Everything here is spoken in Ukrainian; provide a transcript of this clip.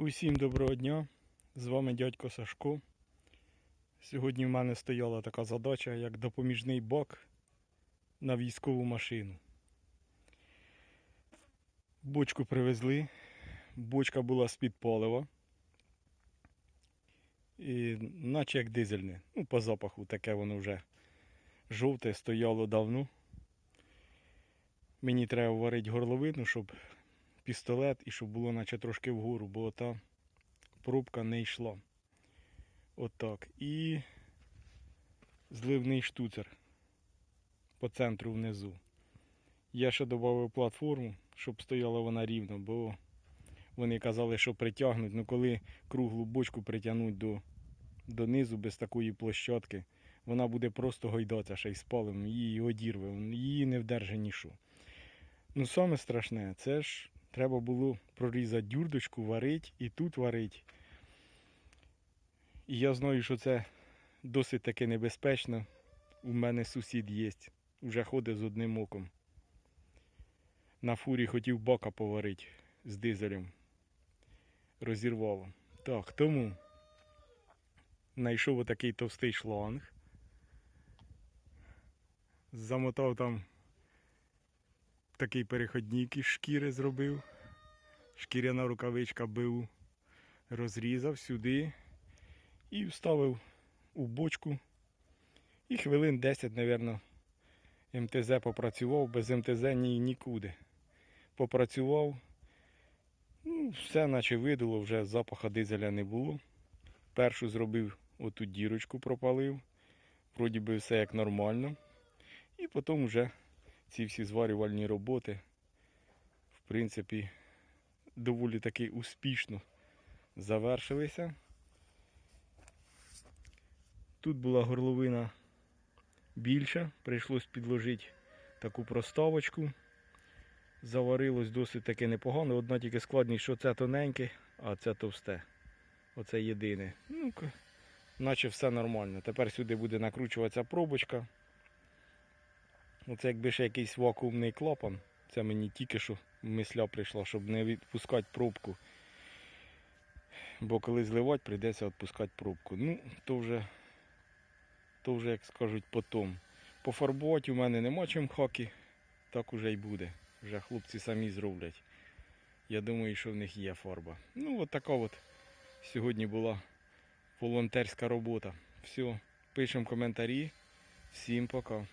Усім доброго дня! З вами дядько Сашко. Сьогодні в мене стояла така задача, як допоміжний бак на військову машину. Бочку привезли, бочка була з-під палива. І наче як дизельне. Ну, по запаху таке воно вже жовте, стояло давно. Мені треба варити горловину, щоб пістолет і щоб було наче трошки вгору, бо та пробка не йшла. Отак. І зливний штуцер по центру внизу. Я ще додав платформу, щоб стояла вона рівно, бо вони казали, що притягнуть. Ну коли круглу бочку притягнуть до, до низу без такої площадки, вона буде просто гойдатися ще й з паливом, її одірве, її не вдерже ніщо. Ну, саме страшне, це ж треба було прорізати дюрдочку, варити і тут варити. І я знаю, що це досить таки небезпечно. У мене сусід є, вже ходить з одним оком. На фурі хотів бака поварити з дизелем. Розірвало. Так, тому знайшов отакий товстий шланг. Замотав там такий переходник із шкіри зробив. Шкіряна рукавичка БУ. Розрізав сюди і вставив у бочку. І хвилин 10, мабуть, МТЗ попрацював, без МТЗ ні, нікуди. Попрацював. Ну, все наче видуло, вже запаха дизеля не було. Першу зробив оту дірочку, пропалив. Вроді би все як нормально. І потім вже ці всі зварювальні роботи, в принципі, доволі таки успішно завершилися. Тут була горловина більша, прийшлось підложити таку проставочку. Заварилось досить таки непогано. Одна тільки складність, що це тоненьке, а це товсте. Оце єдине. Ну, наче все нормально. Тепер сюди буде накручуватися пробочка. Оце якби ще якийсь вакуумний клапан. Це мені тільки що мисля прийшла, щоб не відпускати пробку. Бо коли зливати, прийдеться відпускати пробку. Ну, то вже, то вже як скажуть, потом. Пофарбувати у мене нема чим хаки, так уже й буде. Вже хлопці самі зроблять. Я думаю, що в них є фарба. Ну, от така от сьогодні була волонтерська робота. Все, пишемо коментарі. Всім пока.